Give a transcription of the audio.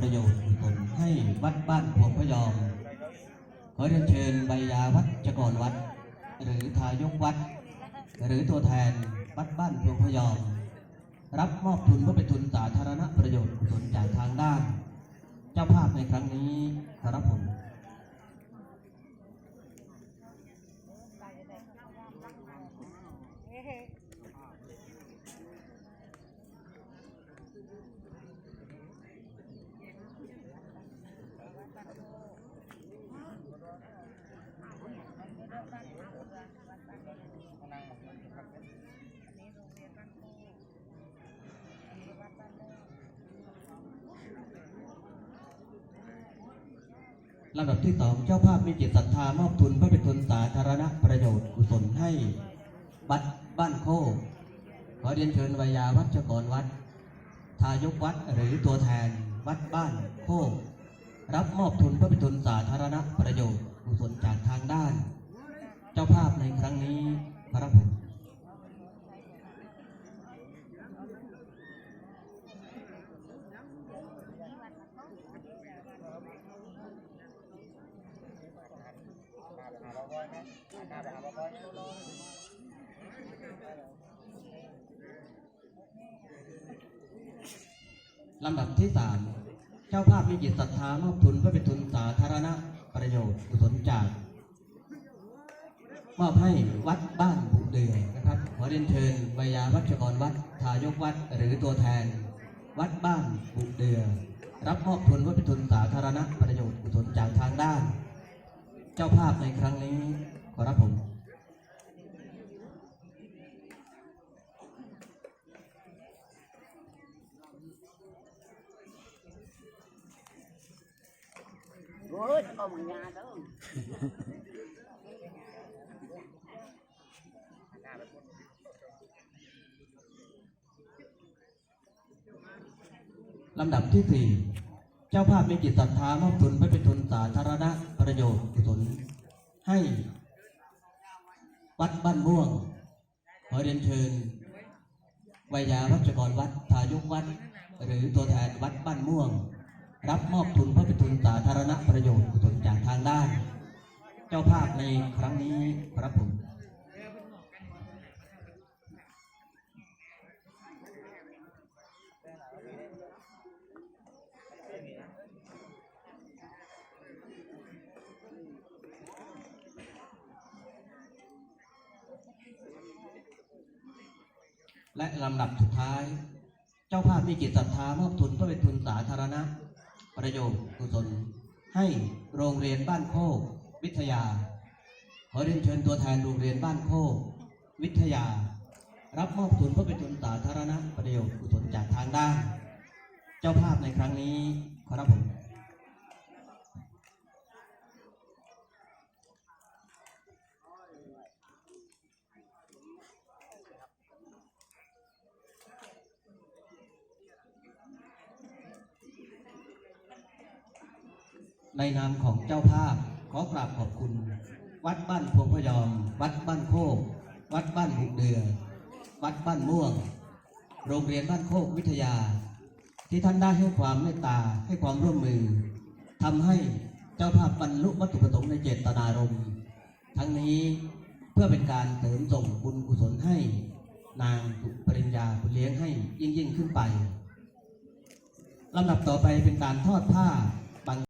ประโยชน์กุศลให้วัดบ้านพวงพยอม ขอเรียนเชิญใบยาวัดจกรวัด หรือทายกวัด หรือตัวแทนวัดบ้านพวงพยอม รับมอบทุนเพื่อเป็นทุนสาธารณประโยชน์กุศลจากทางด้าน เจ้าภาพในครั้งนี้ครับผม ลำดับที่สองเจ้าภาพมีจิตศรัทธามอบทุนเพื่อเป็นทุนสาธารณประโยชน์กุศลให้บัดบ้านโคกขอเรียนเชิญวิยาวัชกรวัด ทายกวัดหรือตัวแทนวัดบ้านโคกรับมอบทุนเพื่อเป็นทุนสาธารณประโยชน์กุศลจากทางด้าน เจ้าภาพในครั้งนี้พระผม ลำดับที่สามเจ้าภาพมีจิตศรัทธามอบทุนเพื่อเป็นทุนสาธารณประโยชน์กุศลจากมอบให้วัดบ้านบุเดือนะครับ ขอเรียนเชิญวิยาวัชกรวัดทายกวัดหรือตัวแทน วัดบ้านบุเดือ รับมอบทุนเพื่อเป็นทุนสาธารณประโยชน์กุศลจากทางด้าน เจ้าภาพในครั้งนี้ ขอรับผม Ôi, có một nhà đó. ลำดับที่สี่เจ้าภาพมีจิตศรัทธามอบทุนเพื่อเป็นทุนสาธารณประโยชน์กุศลให้ วัดบ้านม่วง ขอเรียนเชิญวิยาวัชกรวัดทายกวัด หรือตัวแทนวัดบ้านม่วง รับมอบทุนเพื่อเป็นทุนสาธารณประโยชน์กุศลจากทางด้าน เจ้าภาพในครั้งนี้ครับผม และลำดับสุดท้าย เจ้าภาพมีจิตศรัทธามอบทุนเพื่อเป็นทุนสาธารณะ ประโยชน์กุศล ให้โรงเรียนบ้านโคกวิทยา ขอเรียนเชิญตัวแทนโรงเรียนบ้านโคกวิทยา รับมอบทุนเพื่อเป็นทุนสาธารณะประโยชน์กุศลจากทางด้าน เจ้าภาพในครั้งนี้ขอรับผม ในนามของเจ้าภาพขอกราบขอบคุณ วัดบ้านพวงพยอม วัดบ้านโคก วัดบ้านบุกเดือ วัดบ้านม่วง โรงเรียนบ้านโคกวิทยา ที่ท่านได้ให้ความเมตตาให้ความร่วมมือทำให้เจ้าภาพบรรลุวัตถุประสงค์ในเจตนารมณ์ ทั้งนี้เพื่อเป็นการเสริมส่งบุญกุศลให้ นางปริญญาคุณเลี้ยงให้ยิ่งยิ่งขึ้นไปลำดับต่อไปเป็นการทอดผ้า